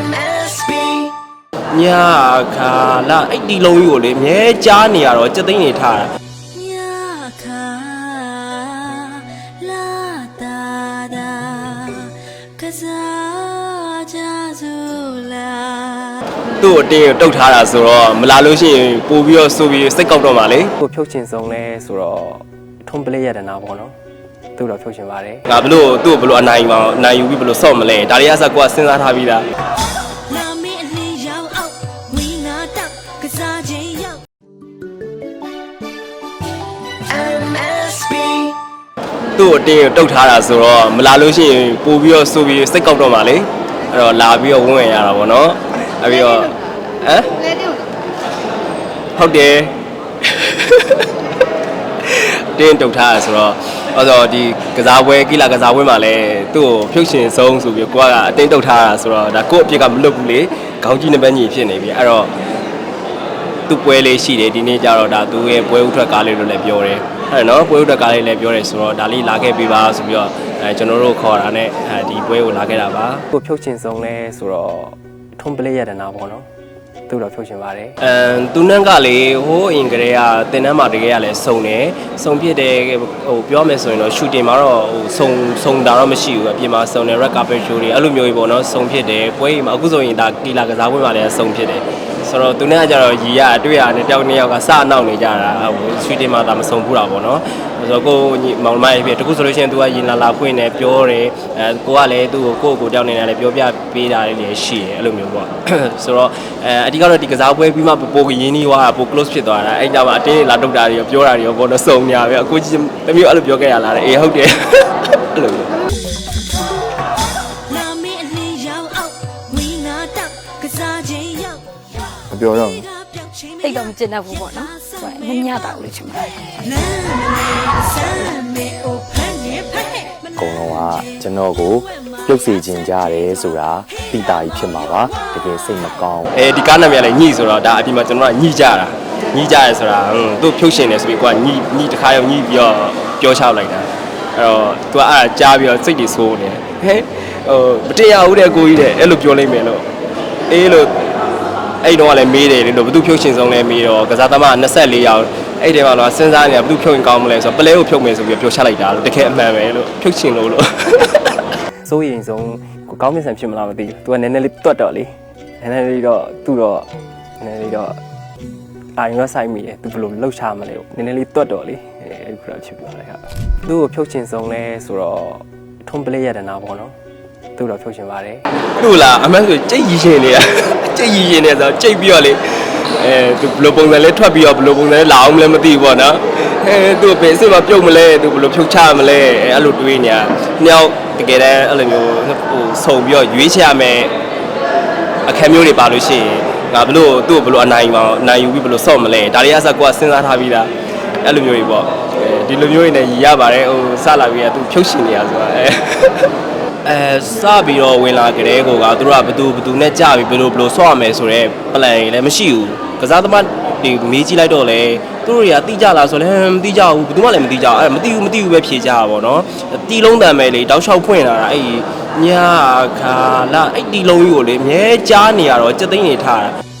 MSB ညာခါလာအဲ့ဒီလုံးကြီးကိုလေအမြဲကြားနေရတော့စက်သိန်းနေထားတာညခါလာတာတာကစားကြစို့လားသူ့ကိုအတင်းကိုတုတ်ထားတာဆိုတော့မလာလို့ရှိရင်ပို့ပြီးတော့ဆိုပြီးစိတ်ကောက်တော့မှလေကိုဖြုတ်ချင်ဆုံးလဲဆိုတော့ထုံးပလေးရတနာပေါ့နော် သူ့တော့ဖြုတ်ချင်ပါတယ်ငါဘလို့သူ့ကိုဘလို့အနိုင်ပါအောင်အနိုင်ယူပြီးဘလို့ဆော့မလဲဒါတွေအစကွာစဉ်းစားထားပြီးသားလာမင်းအလင်းရောက်အောင်ဝီနာတောက်ကစားခြင်းရောက် MSB သူ့ကိုအတင်းကိုတုတ်ထားတာဆိုတော့မလာလို့ရှိရင်ပို့ပြီးတော့ဆိုပြီးစိတ်ကောက်တော့မှလေအဲ့တော့လာပြီးတော့ဝန်းဝင်ရတာပေါ့နော်အဲ့ပြီးတော့ဟမ်ဟုတ်တယ်တင်းတုတ်ထားရဆိုတော့ အဲ့တော့ဒီကစားပွဲကိလာကစားပွဲမှာလည်းသူ့ကိုဖြုတ်ရှင်ဆုံးဆိုပြီးကိုကအတင်းတုတ်ထားတာဆိုတော့ဒါကို့အပြစ်ကမလွတ်ဘူးလေခေါင်းကြီးနှစ်ပတ်ညီဖြစ်နေပြီအဲ့တော့သူ့ပွဲလေးရှိတယ်ဒီနေ့ကျတော့ဒါသူ့ရဲ့ပွဲဥထွက်ကားလေးလို့လည်းပြောတယ်အဲ့တော့ပွဲဥထွက်ကားလေးလည်းပြောတယ်ဆိုတော့ဒါလေးလာခဲ့ပေးပါဆိုပြီးတော့အဲကျွန်တော်တို့ခေါ်တာနဲ့အဲဒီပွဲကိုလာခဲ့တာပါကိုဖြုတ်ချင်ဆုံးလဲဆိုတော့ထုံးပလေးရတနာပေါ့နော် သူ့တော့ဖြုတ်ချင်ပါတယ်အမ်သူနန်းကလေဟိုးအင်ကလေးကတင်တန်းမှာတကယ်ကလည်းစုံတယ်စုံဖြစ်တယ်ဟိုပြောမယ်ဆိုရင်တော့ရှူတင်မှာတော့ဟိုစုံစုံတာတော့မရှိဘူးအပြင်မှာစုံတယ် red carpet show တွေအဲ့လိုမျိုးကြီးပေါ့နော်စုံဖြစ်တယ်ပွဲကြီးမှာအခုဆိုရင်ဒါကီလာကစားပွဲမှာလည်းစုံဖြစ်တယ် ဆိုတော့သူနဲ့ကကြတော့ရီရအတွေ့ရတယ်တယောက်နှစ်ယောက်ကစအနောက်နေကြတာဟိုရှူတင်မှာဒါမစုံဘူးတာပေါ့နော်ဆိုတော့ကိုညီမောင်မိုင်းဖြစ်တခုဆိုလို့ရှိရင် तू ကရင်လာလာဖွင့်တယ်ပြောတယ်အဲကိုကလည်းသူ့ကိုကိုယ့်ကိုယ်ကိုတယောက်နေနေလည်းပြောပြပေးတာလေးတွေရှိတယ်အဲ့လိုမျိုးပေါ့ဆိုတော့အဲအဓိကတော့ဒီကစားပွဲပြီးမှပိုကရင်းနှီးသွားတာပို close ဖြစ်သွားတာအဲ့ကြမှာအတင်းလာတုတ်တာတွေရောပြောတာတွေရောဘောတော့စုံညာပဲအခုချင်းတမျိုးအဲ့လိုပြောခဲ့ရလားအေးဟုတ်တယ်အဲ့လိုမျိုးလာ ပြောတော့ဘူးပြောက်ချင်းတိတ်တော့မကျင်တတ်ဘူးပေါ့နော်။ဆိုရင်မမြတာဘူးလို့ချင်ပါတယ်လမ်းမလေးစမ်းမေအိုဖန်နေဖက်ဟဲ့မအကုန်လုံးကကျွန်တော်ကိုပြုတ်စီခြင်းကြရတယ်ဆိုတာတိတာကြီးဖြစ်မှာပါတကယ်စိတ်မကောင်းအဲဒီကားနာမည်ကလည်းညှိဆိုတော့ဒါအပြင်မှာကျွန်တော်ကညှိကြတာညှိကြရဲဆိုတာဟွန်းသူ့ဖြုတ်ရှင်တယ်ဆိုပြီးကိုကညှိညှိတစ်ခါရောညှိပြီးတော့ပြောချလိုက်တာအဲ့တော့ तू ကအဲ့ဒါကြားပြီးတော့စိတ်တွေဆိုးနေဟဲဟိုမတရားဘူးတဲ့ကိုကြီးတဲ့အဲ့လိုပြောလိုက်မယ်လို့အေးလို့ အဲ့တော့ကလည်းမေးတယ်လေလို့ဘသူဖြုတ်ရှင်ဆုံးလဲမေးတော့ကစားသမား24ယောက်အဲ့ဒီမှာတော့စဉ်းစားနေတာဘသူဖြုတ်ရင်ကောင်းမလဲဆိုတော့ပလဲကိုဖြုတ်မယ်ဆိုပြီးပြောချလိုက်တာလို့တကယ်အမှန်ပဲလို့ဖြုတ်ရှင်လို့လို့စိုးရင်ဆုံးကိုကောင်းမြတ်ဆန်ဖြစ်မလားမသိဘူးသူကနည်းနည်းလေးတွတ်တော့လေနည်းနည်းလေးတော့သူ့တော့နည်းနည်းလေးတော့အာရုံဆိုင်မိတယ်သူဘယ်လိုလှုပ်ရှားမလဲနည်းနည်းလေးတွတ်တော့လေအဲအဲ့ဒီကတော့ချစ်ပြပါတယ်ဟာသူ့ကိုဖြုတ်ချင်ဆုံးလဲဆိုတော့ထုံးပလေးရတနာပေါ့နော် သူ့တော့ဖြုတ်ချင်ပါတယ်တို့လားအမှန်ဆိုကြိတ်ရည်ရှင်နေရကြိတ်ရည်ရှင်နေဆိုတော့ကြိတ်ပြီးတော့လေအဲသူဘယ်လိုပုံစံလဲထွက်ပြီးတော့ဘယ်လိုပုံစံလဲလာအောင်မလဲမသိဘူးပေါ့နော်အဲသူ့ဘယ်အစ်မပြုတ်မလဲသူဘယ်လိုဖြုတ်ချမလဲအဲအဲ့လိုတွေးနေတာနှစ်ယောက်တကယ်တမ်းအဲ့လိုမျိုးဟိုစုံပြီးတော့ရွေးချယ်ရမယ်အခက်မျိုးတွေပါလို့ရှိရင်ငါဘလို့သူ့ကိုဘလို့အနိုင်ပါအောင်အနိုင်ယူပြီးဘလို့ဆော့မလဲဒါတွေအစကွာစဉ်းစားထားပြီးသားအဲ့လိုမျိုးတွေပေါ့အဲဒီလိုမျိုးတွေနဲ့ရည်ရပါတယ်ဟိုစလာပြီးတော့သူဖြုတ်ရှင်နေရဆိုတာအဲ အဲစပြီးတော့ဝင်လာကြတဲ့ကိုကသူတို့ကဘသူဘသူနဲ့ကြပြီးဘလို့ဘလို့ဆော့ရမယ်ဆိုတော့ plan တွေလည်းမရှိဘူးကစားသမားတွေမေးကြည့်လိုက်တော့လေသူတို့တွေကတိကြလားဆိုလည်းမတိကြဘူးဘယ်သူမှလည်းမတိကြဘူးအဲမတိဘူးမတိဘူးပဲဖြေကြတာပေါ့နော်တီလုံးတန်ပဲလေတောက်လျှောက်ဖွင့်လာတာအဲ့ညာခါလာအဲ့တီလုံးကြီးကိုလေအမြဲကြားနေရတော့စက်သိန်းနေထားတာ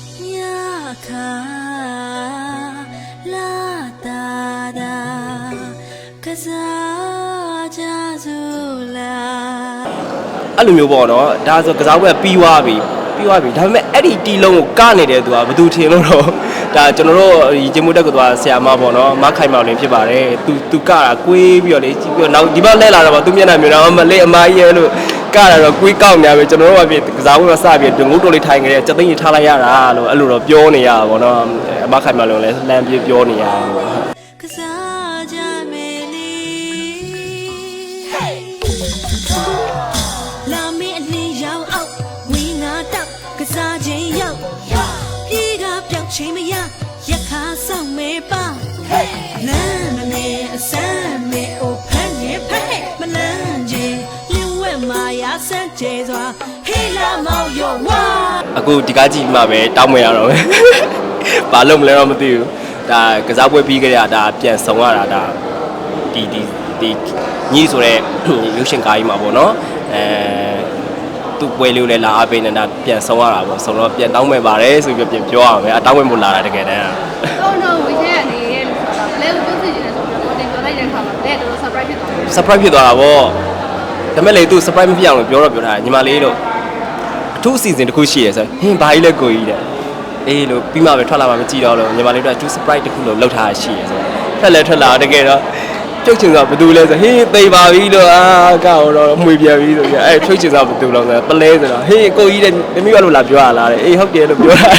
အဲ့လိုမျိုးပေါ့နော်ဒါဆိုကစားပွဲပြီးသွားပြီပြီးသွားပြီဒါပေမဲ့အဲ့ဒီတီလုံးကိုကနေတဲ့သူကဘယ်သူထင်လို့တော့ဒါကျွန်တော်တို့ဒီဂျင်မူတက်ကသူကဆရာမပေါ့နော်မခိုင်မောင်လင်းဖြစ်ပါတယ်သူသူကတာကွေးပြီးတော့လေကြည့်ပြီးတော့နောက်ဒီဘက်လဲလာတော့သူမျက်နှာမျိုးတော့မလေးအမကြီးရဲ့လို့ကတာတော့ကွေးကောက်နေရပဲကျွန်တော်တို့ကပြကစားပွဲမှာစပြီးဒငုတ်တိုလေးထိုင်ခဲ့တဲ့စက်သိန်းကြီးထားလိုက်ရတာလို့အဲ့လိုတော့ပြောနေရတာပေါ့နော်အမခိုင်မောင်လင်းလည်းလှမ်းပြေးပြောနေရတာ မာယာစမ်းကျဲစွာဟေးလာမောင်ယောဝါအခုဒီကားကြည့်မှပဲတောင်းမရတော့ပဲဘာလို့မလဲတော့မသိဘူးဒါကစားပွဲပြီးကြရတာပြန်ဆောင်ရတာဒါဒီဒီဒီညီဆိုတဲ့ရုပ်ရှင်ကားကြီးမှာပေါ့နော်အဲဒီသူ့ပွဲလေးကိုလည်းလာအားပေးနေတာပြန်ဆုံးရတာပေါ့ဆုံးတော့ပြန်တောင်းမဲ့ပါတယ်ဆိုပြီးပြန်ပြောရမယ်အတောင်းမဲ့မို့လာတာတကယ်တမ်းတော့တော့ဝေချဲကနေရဲ့လို့ဆိုတာလဲကိုပြုတ်စီနေတယ်ဆိုတော့တင်ပြောလိုက်တဲ့ခါမှာလဲတော်တော် surprise ဖြစ်သွားတယ် surprise ဖြစ်သွားတာပေါ့ ဒါမဲ့လေသူ surprise မဖြစ်အောင်လို့ပြောတော့ပြောတာညီမလေးတို့အထူးအစီအစဉ်တစ်ခုရှိရယ်ဆိုဟင်းဘာကြီးလဲကိုကြီးတဲ့အေးလို့ပြီးမှပဲထွက်လာမှမကြည့်တော့လို့ညီမလေးတို့အထူး surprise တစ်ခုလို့လောက်ထားတာရှိရယ်ဆိုထွက်လဲထွက်လာတကယ်တော့ဖြုတ်ချင်စားဘယ်သူလဲဆိုဟင်းသိပါပြီလို့အာကောက်တော့မှွေပြန်ပြီဆိုပြီးအဲဖြုတ်ချင်စားဘယ်သူလဲဆိုပလဲဆိုတော့ဟင်းကိုကြီးတဲ့တမီးကလို့လာပြောရလားတဲ့အေးဟုတ်တယ်လို့ပြောတာ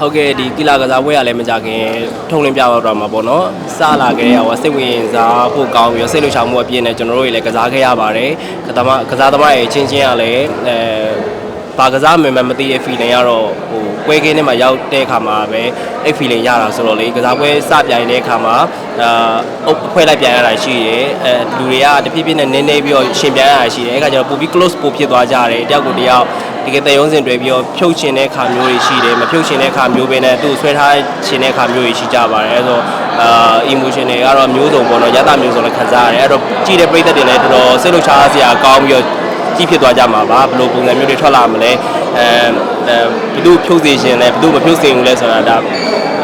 ဟုတ်ကဲ့ဒီကီလာကစားပွဲရလည်းမကြခင်ထုံလင်းပြတော့မှာပေါ့နော်စလာခဲ့ရဟောစိတ်ဝင်စားဖို့ကောင်းပြီးတော့စိတ်လှုပ်ရှားမှုအပြည့်နဲ့ကျွန်တော်တို့တွေလည်းကစားခဲ့ရပါတယ်ကစားမကစားသမားရဲ့ချင်းချင်းကလည်းအဲ ဘာကစားမှန်မှန်မသိတဲ့ feeling ကတော့ဟိုပွဲကင်းထဲမှာရောက်တဲ့အခါမှာပဲအဲ့ feeling ရတာဆိုတော့လေကစားပွဲစပြိုင်တဲ့အခါမှာအာအုပ်အဖွဲလိုက်ပြန်ရတာရှိတယ်အဲလူတွေကတဖြည်းဖြည်းနဲ့နင်းနေပြီးတော့ရှင်ပြန်ရတာရှိတယ်အဲ့ခါကျတော့ပိုပြီး close ပိုဖြစ်သွားကြတယ်တယောက်ကိုတယောက်တကယ်တရုံးစင်တွေ့ပြီးတော့ဖြုတ်ချင်တဲ့ခါမျိုးတွေရှိတယ်မဖြုတ်ချင်တဲ့ခါမျိုးပဲနဲ့သူ့ဆွဲထားချင်တဲ့ခါမျိုးတွေရှိကြပါတယ်အဲ့တော့အာ emotion တွေကတော့မျိုးစုံပေါ့နော်ရတာမျိုးစုံလည်းခံစားရတယ်အဲ့တော့ကြည့်တဲ့ပရိသတ်တွေလည်းတော်တော်စိတ်လှုပ်ရှားစရာကောင်းပြီးတော့ ကြည့်ဖြစ်သွားကြမှာပါဘယ်လိုပုံစံမျိုးတွေထွက်လာမလဲအဲအဲဘယ်သူဖြုတ်စေခြင်းလဲဘယ်သူမဖြုတ်စေဘူးလဲဆိုတာဒါ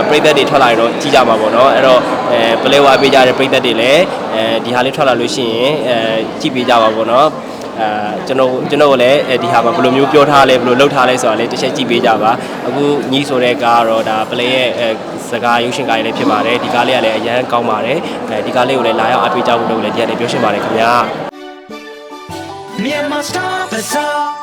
ပရိသတ်တွေထွက်လာရင်တော့ကြည့်ကြမှာပေါ့နော်အဲ့တော့အဲပလဲဝါပေးကြတဲ့ပရိသတ်တွေလည်းအဲဒီဟာလေးထွက်လာလို့ရှိရင်အဲကြည့်ပေးကြပါပေါ့နော်အဲကျွန်တော်ကျွန်တော်လည်းအဲဒီဟာမှာဘယ်လိုမျိုးပြောထားလဲဘယ်လိုလုပ်ထားလဲဆိုတာလည်းတစ်ချက်ကြည့်ပေးကြပါအခုညီဆိုတဲ့ကားကတော့ဒါပလဲရဲ့အဲစကားရုပ်ရှင်ကားလေးဖြစ်ပါတယ်ဒီကားလေးကလည်းအရန်ကောင်းပါတယ်အဲဒီကားလေးကိုလည်းလာရောက်အားပေးကြဖို့လုပ်လည်းဒီကနေ့ပြောရှင်းပါတယ်ခင်ဗျာ Nie ma stop us.